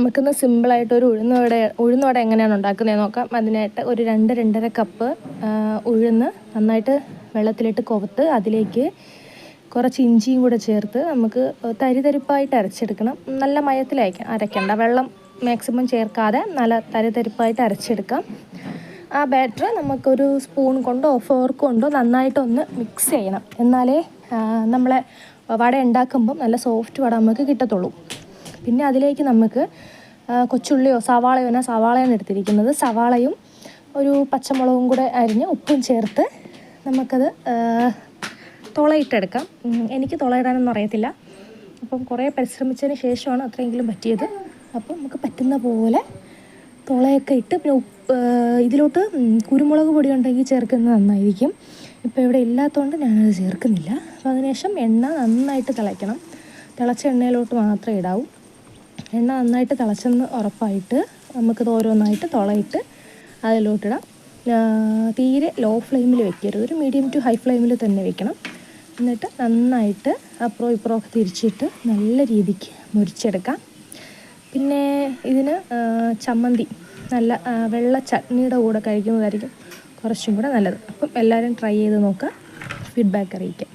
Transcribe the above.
നമുക്കിന്ന് സിമ്പിളായിട്ട് ഒരു ഉഴുന്നുവട ഉഴുന്നുവട എങ്ങനെയാണ് ഉണ്ടാക്കുന്നത് നോക്കാം. അതിനായിട്ട് ഒരു രണ്ട് രണ്ടര കപ്പ് ഉഴുന്ന് നന്നായിട്ട് വെള്ളത്തിലിട്ട് കൊവത്ത് അതിലേക്ക് കുറച്ച് ഇഞ്ചിയും കൂടെ ചേർത്ത് നമുക്ക് തരിതരിപ്പായിട്ട് അരച്ചെടുക്കണം. നല്ല മയത്തിലായിരിക്കും അരയ്ക്കണ്ട. വെള്ളം മാക്സിമം ചേർക്കാതെ നല്ല തരിതരിപ്പായിട്ട് അരച്ചെടുക്കാം. ആ ബാറ്റർ നമുക്കൊരു സ്പൂൺ കൊണ്ടോ ഫോർക്ക് കൊണ്ടോ നന്നായിട്ടൊന്ന് മിക്സ് ചെയ്യണം. എന്നാലേ നമ്മളെ വട ഉണ്ടാക്കുമ്പം നല്ല സോഫ്റ്റ് വട നമുക്ക് കിട്ടത്തുള്ളൂ. പിന്നെ അതിലേക്ക് നമുക്ക് കൊച്ചുള്ളിയോ സവാളയോ എന്നാൽ സവാളയാണ് എടുത്തിരിക്കുന്നത്. സവാളയും ഒരു പച്ചമുളകും കൂടെ അരിഞ്ഞ് ഉപ്പും ചേർത്ത് നമുക്കത് തുളയിട്ടെടുക്കാം. എനിക്ക് തുളയിടാനൊന്നും അറിയത്തില്ല. അപ്പം കുറേ പരിശ്രമിച്ചതിന് ശേഷമാണ് അത്രയെങ്കിലും പറ്റിയത്. അപ്പം നമുക്ക് പറ്റുന്ന പോലെ തുളയൊക്കെ ഇട്ട് പിന്നെ ഉപ്പ് ഇതിലോട്ട് കുരുമുളക് പൊടി ഉണ്ടെങ്കിൽ ചേർക്കുന്നത് നന്നായിരിക്കും. ഇപ്പോൾ ഇവിടെ ഇല്ലാത്തതുകൊണ്ട് ഞാനത് ചേർക്കുന്നില്ല. അപ്പോൾ അതിനുശേഷം എണ്ണ നന്നായിട്ട് തിളയ്ക്കണം. തിളച്ച എണ്ണയിലോട്ട് മാത്രമേ ഇടാവൂ. എണ്ണ നന്നായിട്ട് തിളച്ചെന്ന് ഉറപ്പായിട്ട് നമുക്കിത് ഓരോന്നായിട്ട് തുളയിട്ട് അതിലോട്ടിടാം. തീരെ ലോ ഫ്ലെയിമിൽ വെക്കരുത്. ഒരു മീഡിയം ടു ഹൈ ഫ്ലെയിമിൽ തന്നെ വെക്കണം. എന്നിട്ട് നന്നായിട്ട് അപ്പുറം ഇപ്പുറമൊക്കെ തിരിച്ചിട്ട് നല്ല രീതിക്ക് മുരിച്ചെടുക്കാം. പിന്നെ ഇതിന് ചമ്മന്തി. നല്ല വെള്ള ചട്നിയുടെ കൂടെ കഴിക്കുന്നതായിരിക്കും കുറച്ചും കൂടെ നല്ലത്. അപ്പം എല്ലാവരും ട്രൈ ചെയ്ത് നോക്കുക. ഫീഡ്ബാക്ക് അറിയിക്കാം.